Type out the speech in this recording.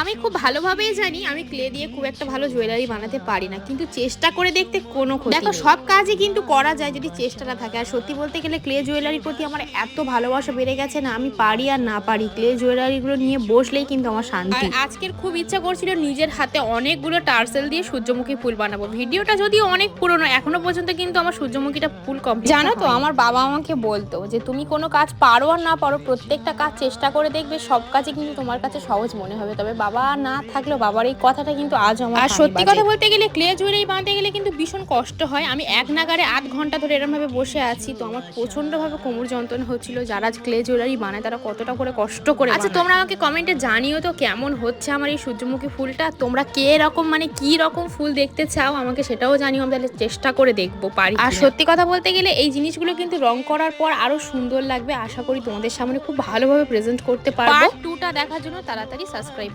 আমি খুব ভালোভাবেই জানি আমি ক্লে দিয়ে খুব একটা ভালো জুয়েলারি বানাতে পারি না কিন্তু চেষ্টা করে দেখতে কোনো ক্ষতি দেখো সব কাজই কিন্তু করা যায় যদি চেষ্টাটা থাকে। আর সত্যি বলতে গেলে ক্লে জুয়েলারির প্রতি আমার এত ভালোবাসা বেড়ে গেছে না আমি পারি আর না পারি। ক্লে জুয়েলারিগুলো নিয়ে বসলেই কিন্তু আমার শান্তি। আর আজকের খুব ইচ্ছা করছিল নিজের হাতে অনেকগুলো টার্সেল দিয়ে সূর্যমুখী ফুল বানাবো। ভিডিওটা যদিও অনেক পুরনো এখনও পর্যন্ত কিন্তু আমার সূর্যমুখীটা ফুল কমপ্লিট জানো তো আমার বাবা আমাকে বলতো যে তুমি কোনো কাজ পারো আর না পারো প্রত্যেকটা কাজ চেষ্টা করে দেখবে সব কাজই কিন্তু তোমার কাছে সহজ মনে হবে। তবে বাবা না থাকলেও বাবার এই কথাটা কিন্তু আজ আমার আর সত্যি কথা বলতে গেলে ক্লে জুয়েলারি বানাতে গেলে কিন্তু ভীষণ কষ্ট হয়। আমি এক নাগারে আধ ঘণ্টা ধরে এরকম ভাবে বসে আছি তো আমার প্রচণ্ডভাবে কোমর যন্ত্রণা হচ্ছিল। যারা আজ ক্লে জুয়েলারি বানায় তারা কতটা করে কষ্ট করে আচ্ছা তোমরা আমাকে কমেন্টে জানিও তো কেমন হচ্ছে আমার এই সূর্যমুখী ফুলটা। তোমরা কে রকম মানে কি রকম ফুল দেখতে চাও? আমাকে সেটাও জানিও আমি তাহলে চেষ্টা করে দেখব পারি আর সত্যি কথা বলতে গেলে এই জিনিসগুলো কিন্তু রং করার পর আরও সুন্দর লাগবে। আশা করি তোমাদের সামনে খুব ভালোভাবে প্রেজেন্ট করতে পারব। দেখার জন্য তাড়াতাড়ি সাবস্ক্রাইব